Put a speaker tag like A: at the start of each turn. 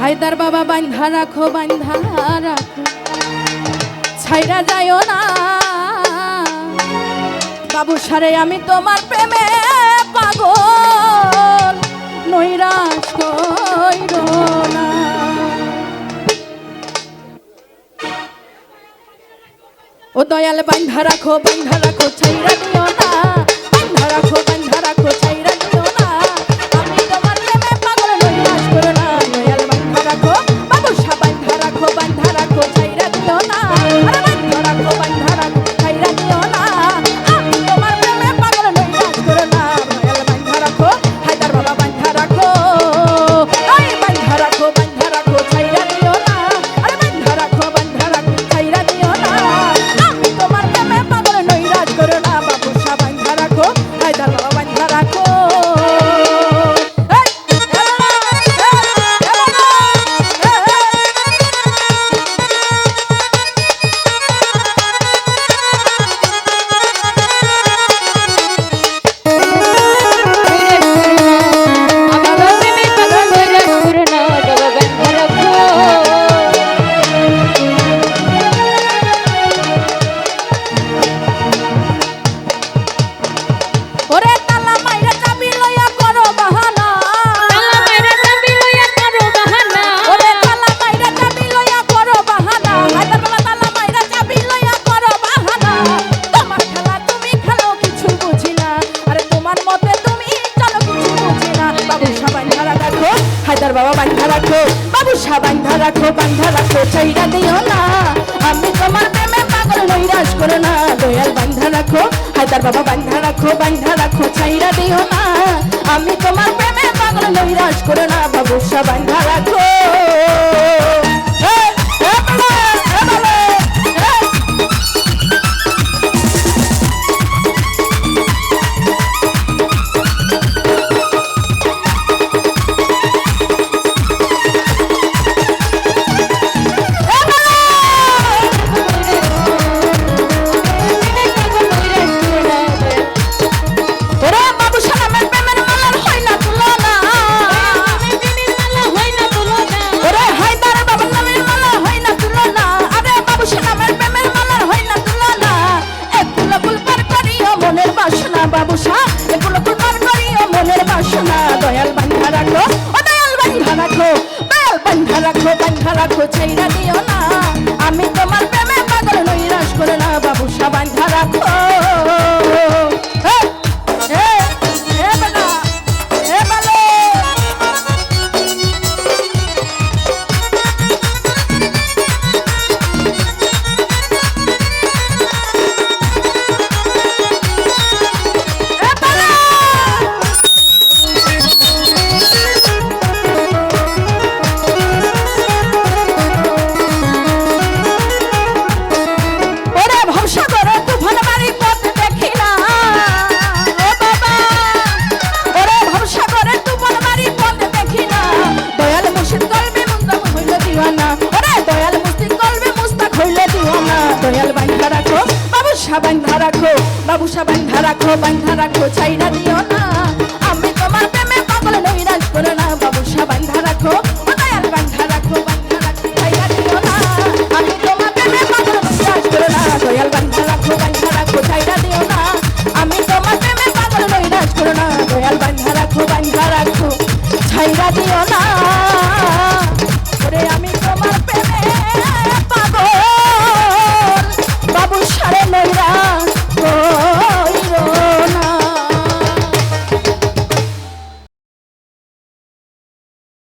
A: হায়দার বাবা বান্ধা রাখো বান্ধা রাখো। ছাইরা যায় না। বাবু সারে, আমি তোমার প্রেমে পাগল। নৈরাশ ও দয়াল বান্ধা রাখো বান্ধা রাখো, ছাইরা দিও না। হায়দার বাবা বান্ধা রাখো, বাবু শাহ বান্ধা রাখো বান্ধা রাখো চাইরা দিও না। আমি তোমার প্রেমে পাগল নৈরাজ করো না। দয়াল বান্ধা রাখো, হায়দার বাবা বান্ধা রাখো বান্ধা রাখো চাইরা দিও না। আমি তোমার প্রেমে পাগল নৈরাজ করো না, বাবু শাহ বান্ধা সারা খোঁচাইরা দিও না। সাবান ধারাখো বাবু সাবান ধারাখো বান ধারাখো ছাইরা দিও না।